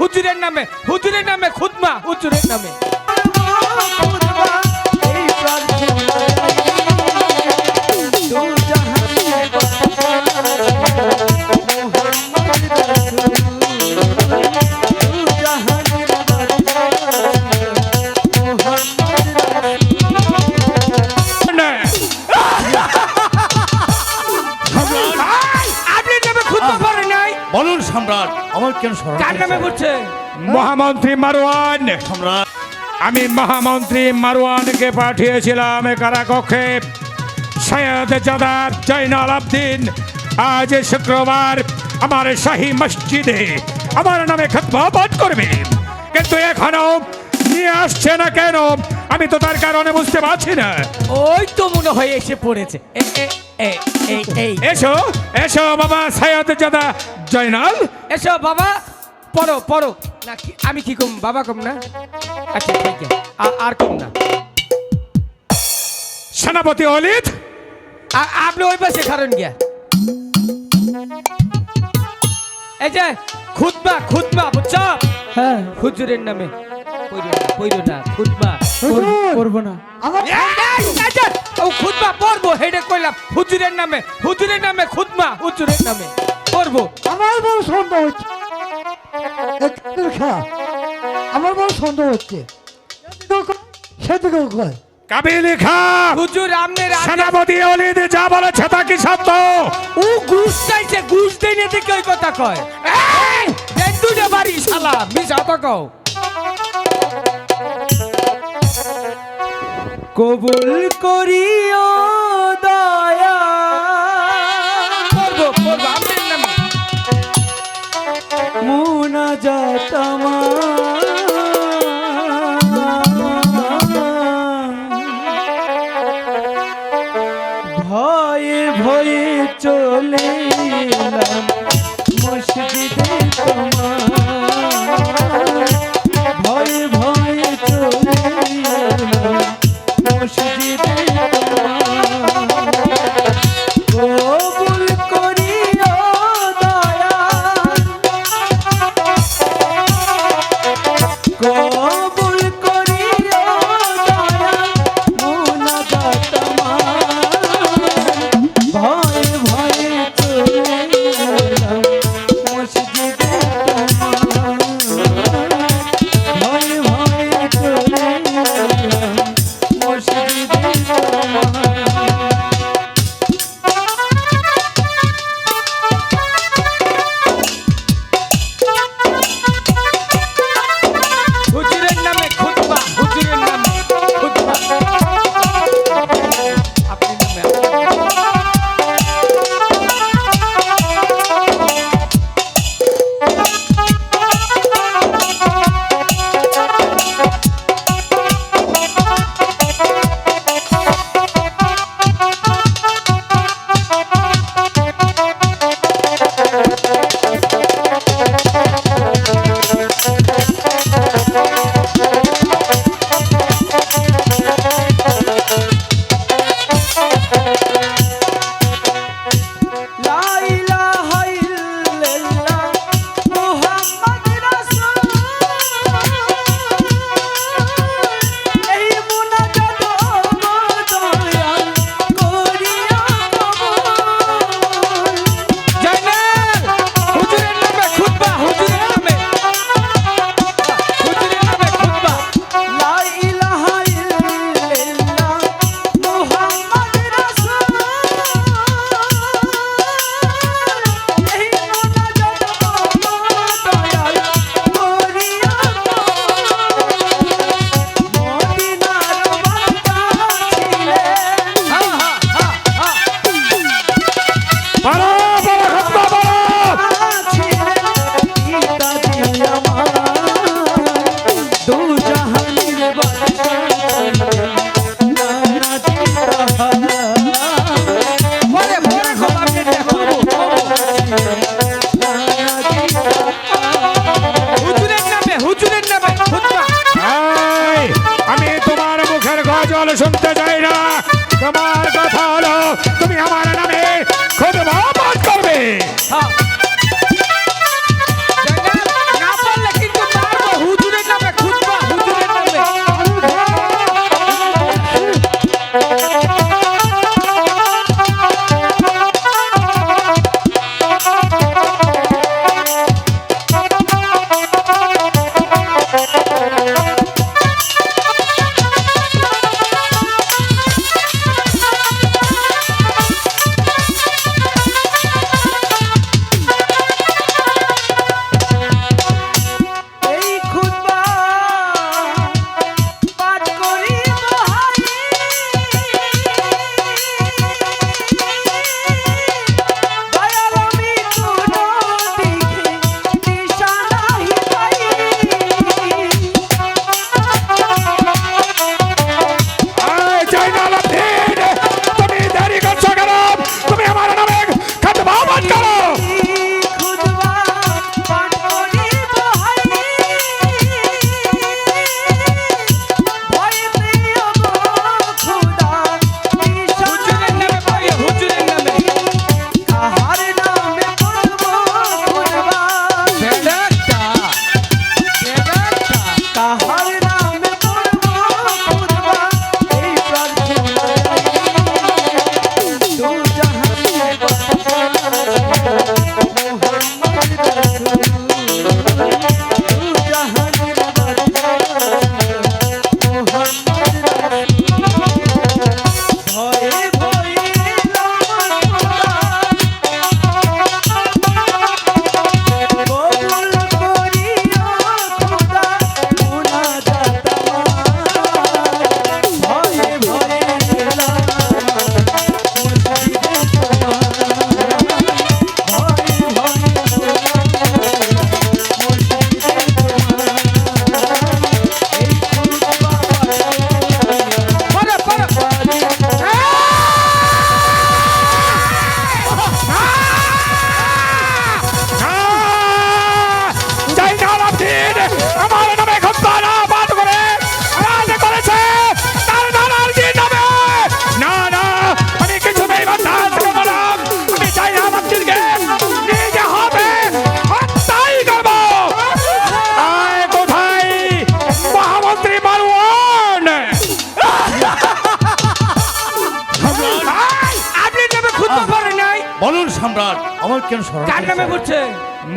হুজুরের নামে হুজুরের নামে খুদমা হুজুরের নামে। সম্রাট। আমি মহামন্ত্রী মারওয়ানকে পাঠিয়েছিলাম কারাকক্ষে। সৈয়দ জাদার জৈনাল আবদিন আজ শুক্রবার আমার শাহী মসজিদে আমার নামে খতমা পাঠ করবে। কিন্তু এখনও নিয়ে আসছে না কেন? আমি তো তার কারণে বুঝতে পারছি না। ওই তো মনে হয় এসে পড়েছে। এসো এসো বাবা সৈয়দ জাদা জয়নাল। এসো বাবা পড়ো পড়ো। না আমি কি কম বাবা কম না? আচ্ছা ঠিক আছে। আর কম না। সেনাপতি অলিদ আ- আপনি ওই পাশে কারণ গিয়া। এই যে খুদবা খুদবা বুঝছ? হ্যাঁ। হুজুরের নামে। পইরো না না খুদবা করব না। আমার এই, এই, এই ও খুদবা পড়ব হেডে কইলাম হুজুরের নামে হুজুরের নামে খুদবা হুজুরের নামে পড়ব। আমার বড় সন্দেহ হচ্ছে। একটু আমার বড় সন্দেহ হচ্ছে। সেদিকেও কয়, সেদিকেও কয় হুজুর আমনের সেনাপতি অলিদ যা বলেছে তা কি সত্য? ও ঘুষ চাইছে ঘুষ দেই না দেখে ওই কথা কয়। এই! এই বাড়ি শালা মিশা তো কও। কবুল করিও।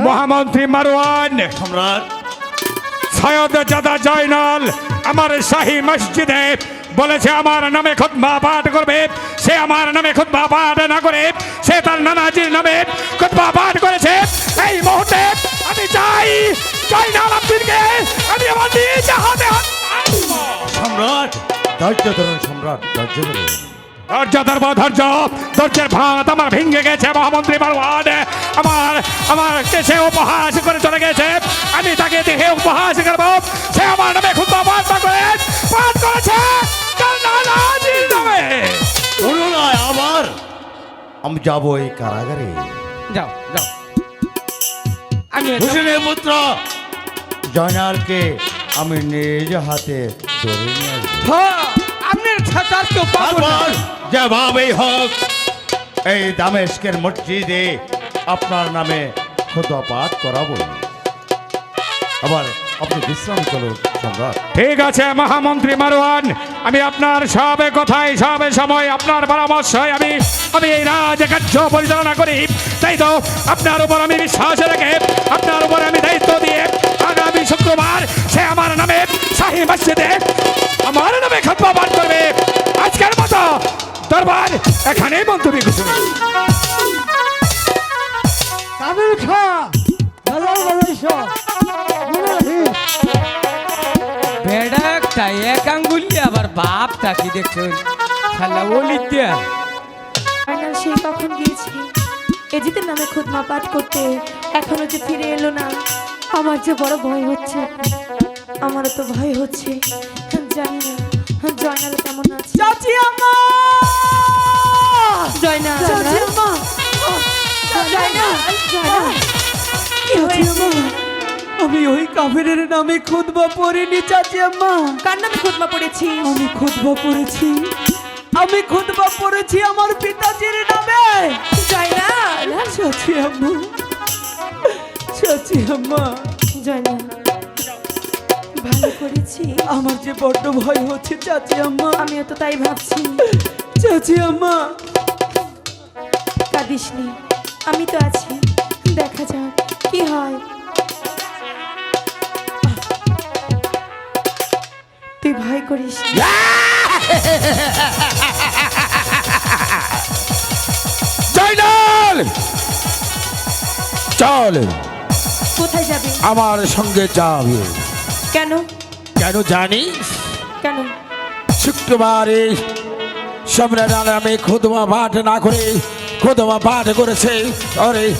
মহামন্ত্রী মারওয়ান। সম্রাট। সৈয়দ জাদা জয়নাল আমার শাহী মসজিদে বলেছে আমার নামে খুতবা পাঠ করবে। সে আমার নামে খুতবা পাঠ না করে সে তার নানাজির নামে খুতবা পাঠ করেছে। এই মুহূর্তে আমি চাই জয়নাল আব্দিনকে আমি আমার নিজ হাতে হাত সম্রাট। ধৈর্য ধরুন সম্রাট ধৈর্য ধরুন। ধৈর্য ধর্ম ধৈর্য ধৈর্যের ভাত আমার ভেঙে গেছে মহামন্ত্রী মারওয়ান আমার আমার সে উপহাস করে চলে গেছে? আমি তাকে দেখে উপহাস করব। সে আমার নামে খুব পাঠ করে পাঠ করেছে। আবার? আমি যাব এই কারাগারে। যাও যাও। আমি হুসেনের পুত্র জয়নালকে আমি নিজ হাতে ধরে নিয়ে আসব। হ্যাঁ, আপনার ছাতার কেউ পাবো যেভাবেই হোক। এই দামেস্কের মসজিদে আপনার নামে খোদা পাঠ করাবো আবার আপনি বিশ্রাম করুন, সম্রাট। ঠিক আছে, মহামন্ত্রী মারওয়ান। আমি আপনার সব কথায়, সব সময় আপনার পরামর্শ আমি আমি এই রাজকার্য পরিচালনা করি। তাই তো আপনার উপর আমি বিশ্বাস রেখে, আপনার উপর আমি দায়িত্ব দিয়ে আগামী শুক্রবার সে আমার নামে শাহী মসজিদে আমার নামে খতবা পাঠ করবে। আজকের মতো দরবার এখানেই মন্তব্য ঘোষণা। কাবিল খা হাজার বাজাইশ বেড়া একটা এক আঙ্গুলি আবার বাপ তাকি দেখছেন খালা ওলি দিয়া সেই কখন গিয়েছে? এজিতের নামে খুদমা পাঠ করতে এখনও যে ফিরে এলো না। আমার যে বড় ভয় হচ্ছে আমারও তো ভয় হচ্ছে জানি না। জয়নাল কেমন আছে চাচি আম্মা! জয়নাল চাচি আম্মা! জয়নাল। জয়নাল। কি হয়েছে? আমি ওই কাফেরের নামে খুদবা পড়িনি চাচি আম্মা। কার নামে খুদমা পড়েছিস? আমি খুদবা পড়েছি। আমি খুদবা পড়েছি আমার পিতাজির নামে। জয়নাল। চাচি আম্মা! চাচি আম্মা! জয়নাল। ভালো করেছি। আমার যে বড্ড ভয় হচ্ছে চাচি আম্মা। আমিও তো তাই ভাবছি। চাচি আম্মা। কাঁদিসনি আমি তো আছি। দেখা যাক কি হয়। তুই ভয় করিস। জয়নাল চল। কোথায় যাবে? আমার সঙ্গে যাবে কেন? কেন জানিস কেন? শুক্রবারে সম্রাট নামে খুদমা পাঠ না করে খুদমা পাঠ করেছে। অরে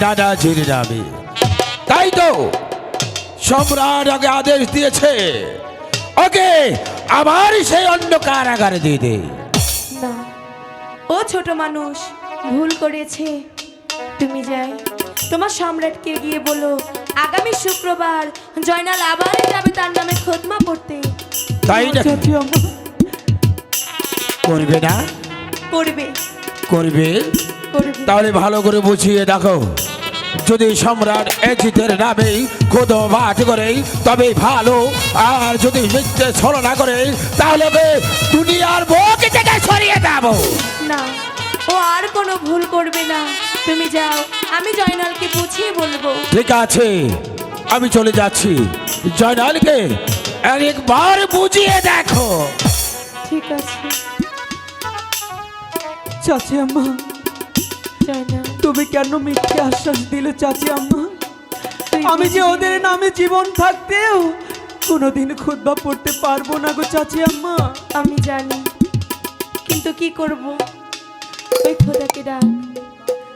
দাদাজির নামে তাই তো সম্রাট আগে আদেশ দিয়েছে। ওকে আবার সেই অন্য কারাগারে দিয়ে দে। না। ও ছোট মানুষ ভুল করেছে। তুমি যাই। তোমার সম্রাটকে গিয়ে বলো আগামী শুক্রবার জয়নাল আবার যাবে তার নামে খতমা পড়তে। তাই না করবে না? করবে। করবে? তাহলে ভালো করে বুঝিয়ে দেখো। যদি সম্রাট এজিতের নামে খোদ পাঠ করে তবে ভালো। আর যদি মিথ্যে ছলনা করে তাহলে দুনিয়ার বুক থেকে সরিয়ে দেবো। না ও আর কোনো ভুল করবে না। তুমি যাও আমি জয়নালকে বুঝিয়ে বলব। ঠিক আছে আমি চলে যাচ্ছি। জয়নালকে একবার বুঝিয়ে দেখো। ঠিক আছে। চাচি আম্মা তুমি কেন মিথ্যে আশ্বাস দিলে চাচি আম্মা? আমি যে ওদের নামে জীবন থাকতেও কোনোদিন খুদবা পড়তে পারব না গো চাচি আম্মা। আমি জানি কিন্তু কি করব? ওই খোদাকে ডাক।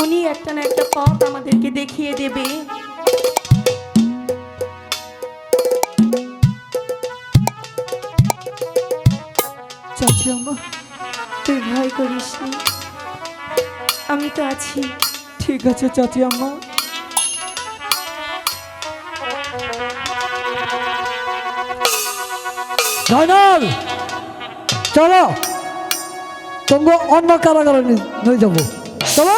উনি একটা না একটা পথ আমাদেরকে দেখিয়ে দেবে। তুই ভয় করিস আমি তো আছি। ঠিক আছে চাচি আম্মা জয়নাল চলো। তোমাকে অন্য কারাগারে নিয়ে যাব। চলো।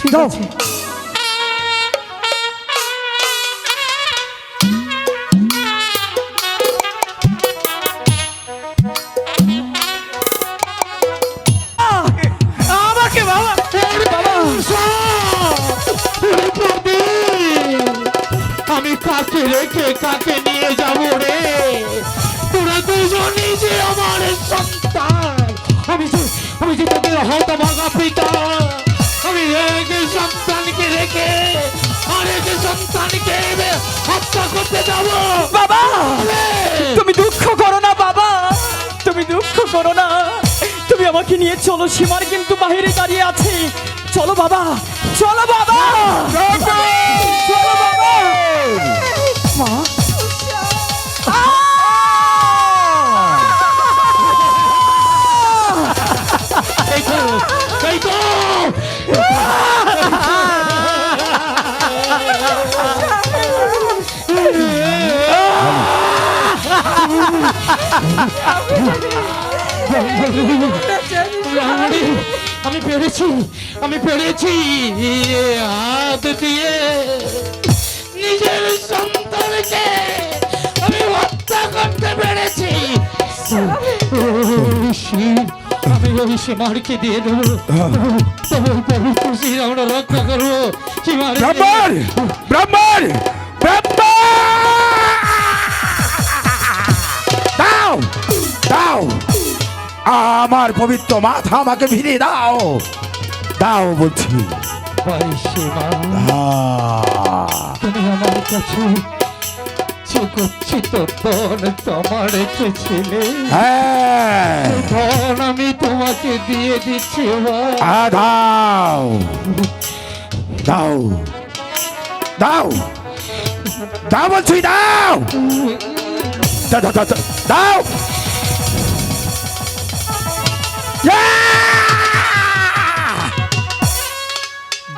ঠিক আছে আমি কাকে রেখে কাকে নিয়ে যাব রে? তোরা দুজনই যে আমার সন্তান। আমি যে আমি যে হতভাগা পিতা আমি রেখে সন্তানকে রেখে আরেকে সন্তানকে হত্যা করতে যাব। বাবা তুমি দুঃখ করো না বাবা। তুমি দুঃখ করো না। তুমি আমাকে নিয়ে চলো সীমার কিন্তু বাহিরে দাঁড়িয়ে আছে। চলো বাবা। চলো বাবা। আমি আমি পেরেছি আমি পেরেছি হাত দিয়ে। নিজের সন্তানকে আমি হত্যা করতে পেরেছি। আমি ওই সীমারকে দিয়ে দেবো। পবিত্র রক্ষা করব। সীমার ব্রাহ্মণ ব্রাহ্মণ ব্রাহ্মণ! দাও। আমার পবিত্র মাথা আমাকে ফিরিয়ে দাও। দাও বলছি। ভাই সীমা আহ, তুমি আমার কাছে যে ধন তোমার রেখেছিলে। হ্যাঁ। ধন আমি তোমাকে দিয়ে দিচ্ছি দাও। দাও। দাও। দাও বলছি দাও দাও।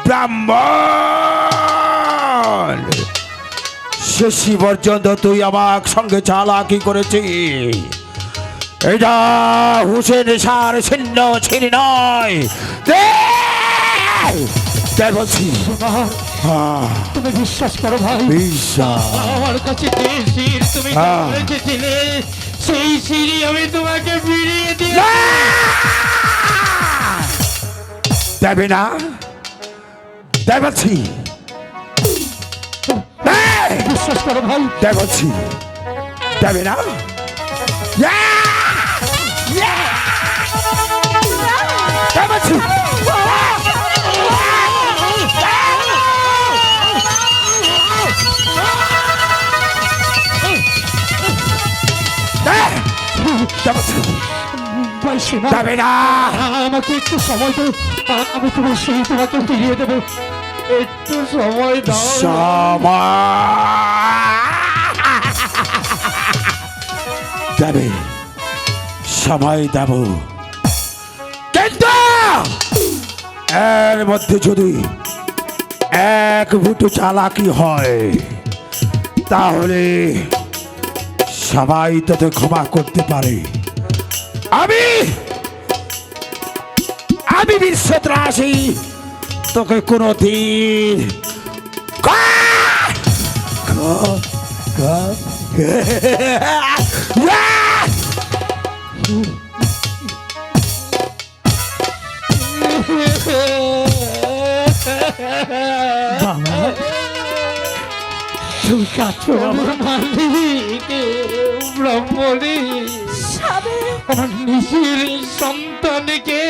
ব্রাহ্মণ! শেষী পর্যন্ত তুই আমার সঙ্গে চালাকি করেছিস। এটা হুসেন সার ছিন্ন ছিনি নয়। বলছি আহ, তুমি বিশ্বাস করো ভাই। বিশ্বাস। আমার কাছে তুমি হ্যাঁ। সেই সিঁড়ি আমি তোমাকে ফিরিয়ে দিই! দেবে না। দে বলছি দে! বিশ্বাস করো ভাই। দেবছি দেবে না। Yeah! সীমা দেবে না। আমাকে একটু সময় দাও। আ- আমি তোমার সেই তোমাকে ফিরিয়ে দেবো। একটু সময় দাও। সময়। দেবে সময় দেব। কিন্তু এর মধ্যে যদি এক ভুটু চালাকি হয় তাহলে সবাই তোদের ক্ষমা করতে পারে। আমি আমি বিশ্বত্রাসী তোকে কোনো দিন তুমি কাছো আমার নিজের সন্তানকে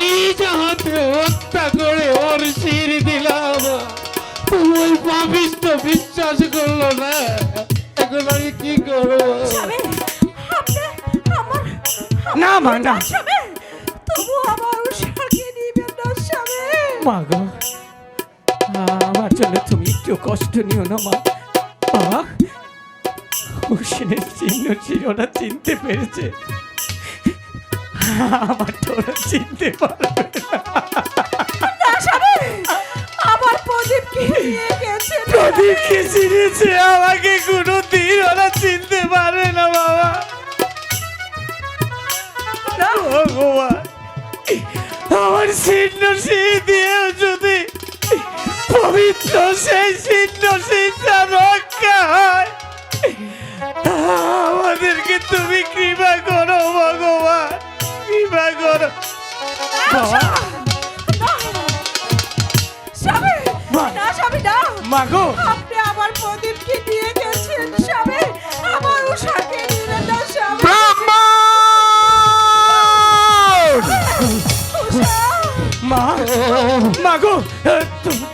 নিজ হাতে হত্যা করে ওর শির দিলাম। ওই পাপিষ্ট বিশ্বাস করল না। এখন আমি কি করব? না মা না। তবু আমার উষাকে নিবেন না স্বামী। মা গো আমার জন্য তুমি একটু কষ্ট নিও না মা। বাবা হুসেনের চিহ্ন ছিল না চিনতে পেরেছে। আমার তো ওরা চিনতে পারবে না। না আমার প্রদীপকে প্রদীপকে চিনেছে আমাকে কোনো দিন ওরা চিনতে পারবে না বাবা। ভগবান আমার চিহ্ন সেই দিয়েও যদি পবিত্র সেই চিহ্ন সিদ্ধা রক্ষা হয় আমাদেরকে তুমি কৃপা করো ভগবান। কৃপা করো। মাগো আপনি আমার আমার প্রদীপকে নিয়ে গেছেন স্বামী। আমার উষাকে নিয়ে যান স্বামী। মা মা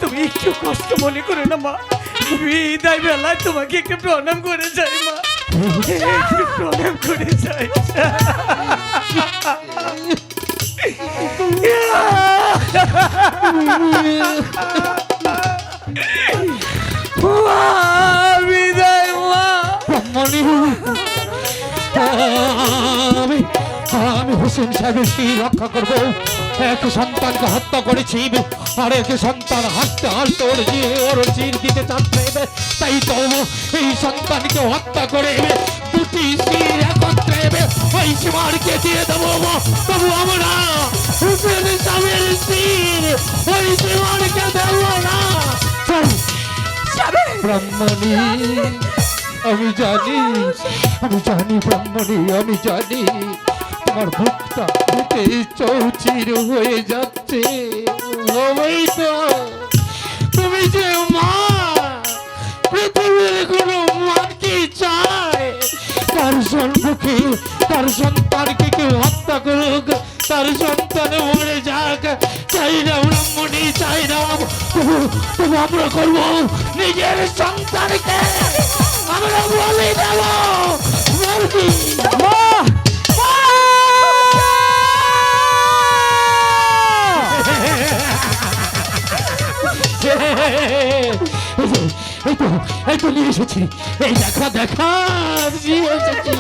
তুমি একটু কষ্ট মনে করে না মা। বিদায় বেলায় তোমাকে একটু প্রণাম করে যাই মা। প্রণাম করে যাই বিদায় মা ব্রাহ্মণী আমি আমি হোসেন সাহেবের সেই রক্ষা করব। এক সন্তানকে হত্যা করেছি। আর এক সন্তান হাসতে হাসতে ওর ওর চির দিতে চাচ্ছে তাই তো এই সন্তানকে হত্যা করে দুটি শির একত্রে ওই সীমারকে দিয়ে দেবো তবু আমরা হোসেন সাহেবের শির, ওই সীমারকে দেবো না। ব্রাহ্মণী, আমি জানি আমি জানি ব্রাহ্মণী, আমি জানি তোমার বুকটা বুকে চৌচির হয়ে যাচ্ছে। তুমি যে মা, পৃথিবীর কোনো মা কি চায়? তার সম্মুখে তার সন্তানকে কেউ হত্যা করুক, তার সন্তান মরে যাক। চাই না ব্রাহ্মণী, চাই না তবু আমরা করব নিজের সন্তানকে। আমরা বলে দেব। বলবি এই তো নিয়ে এসেছি। এই দেখা দেখা নিয়ে এসেছি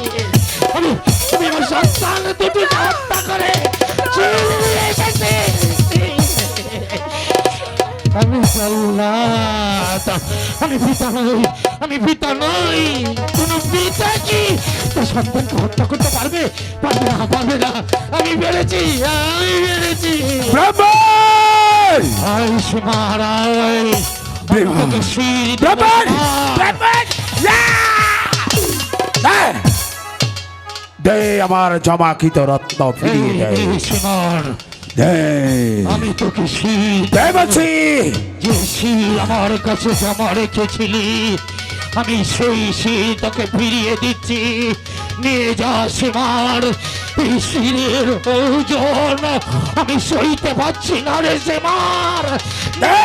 আমি আমি আমার সন্তান দুটি হত্যা করে এসেছি। আমি আমি পিতা নই আমি পিতা নই কোন পিতা কি? তার সন্তানকে হত্যা করতে পারবে? পারবে না পারবে না। আমি বেড়েছি আমি বেড়েছি ব্রাহ্মণ! মহারাজ শির দেব ব্রাহ্মণ না। ব্রাহ্মণ দে! আমার জমাকৃত রত্ন ফিরিয়ে দে এই সীমার দে আমি তোকে শির দে বলছি যে শির আমার কাছে জমা রেখেছিলি আমি সেই শির তোকে ফিরিয়ে দিচ্ছি নিয়ে যা সীমার এই শিরের ওজন আমি সইতে পারছি না রে সীমার দে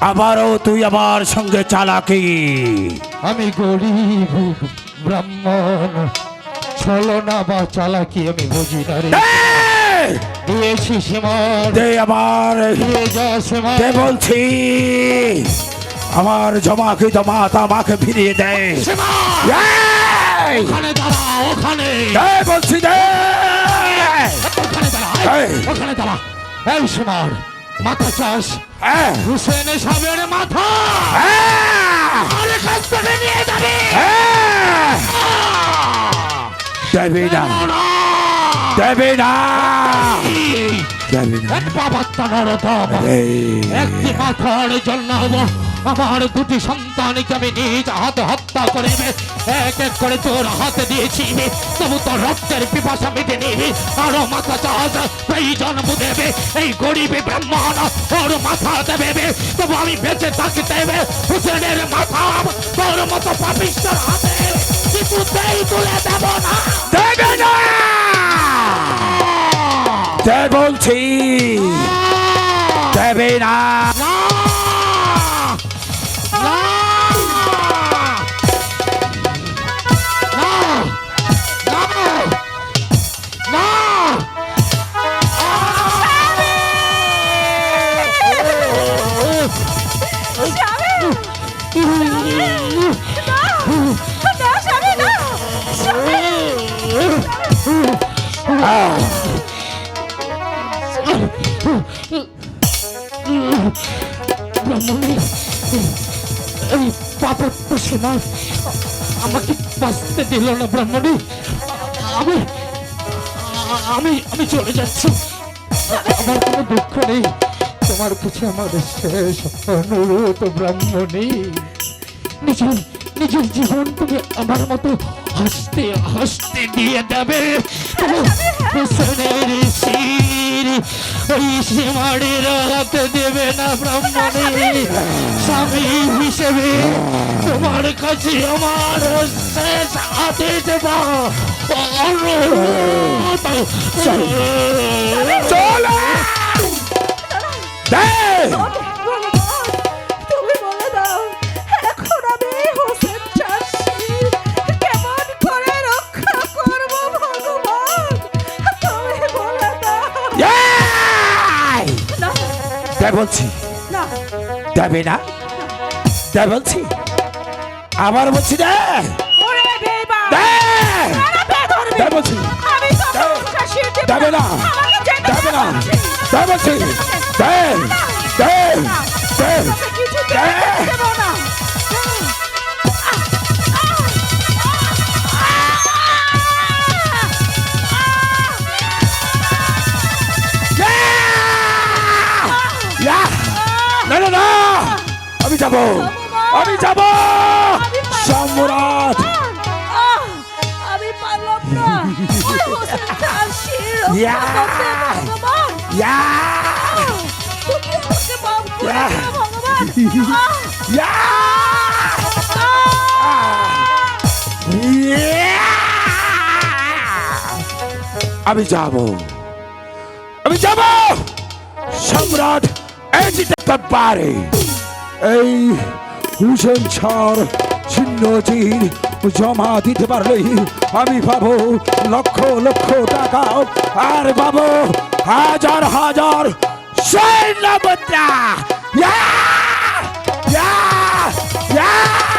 আবারও তুই আমার সঙ্গে চালাকি। আমি গরিব ব্রাহ্মণ। চলো ছলনা বা চালাকি আমি বুঝি না রে! দিয়েছি সীমার দে আমার। দিয়ে যা সীমার দে বলছি। আমার জমাকৃত মাতা মাকে ফিরিয়ে দেয়! ওখানে দাঁড়া ওখানে। বলছি ওখানে দাঁড়া এই! মাথা চাষ হ্যাঁ। হুসেন সাহেবের মাথা। হ্যাঁ। আরে কাছ থেকে নিয়ে যাবে। হ্যাঁ! দেবে না। দেবে না। দেবে না! একটি মাথার জন্য আমার দুটি সন্তানকে আমি নিজ হাতে হত্যা করে এক এক করে তোর হাতে দিয়েছি তবু তোর রক্তের পিপাসা মেটে নিবি আরও মাথা চাষ এই জন্ম দেবে। এই গরিবে ব্রাহ্মণ ওর মাথা দেবে তবু আমি বেঁচে থাকতে দেবে হুসেনের মাথা তোর মতো পাপিস্তর হাতে। কিছুতেই তুলে দেব না। দেবে না! দে বলছি দেবে না! এই পাপত্য সীমা আমাকে বাঁচতে দিল না ব্রাহ্মণী। আমি আমি আমি চলে যাচ্ছি। আমার কোনো দুঃখ নেই। তোমার কাছে আমার শেষ অনুরোধ ব্রাহ্মণী। নিজের নিজের জীবন তুমি আমার মতো হাসতে হাসতে দিয়ে দেবে হোসেনের শির ওই সীমাড়ির হাতে দেবে না ব্রাহ্মণী। স্বামী হিসেবে তোমার কাছে আমার শেষ হাতে দেবা অনুরোধ। চলে। বলছি? দেবে না? দে বলছি? আবার বলছি দে। বলছি। দেবে না। দেবে না। বলছি। দে বলছি। দেন দেন দে। যাব। আমি যাব। সম্রাট! আমি পারলাম না! আমি যাব। আমি যাব। সম্রাট এই যেতে পারে এই হুসেন ছাড় ছিন্ন চির জমা দিতে পারলেই আমি পাবো লক্ষ লক্ষ টাকা আর পাবো হাজার হাজার সৈন্য মুদ্রা Yeah! ইয়া!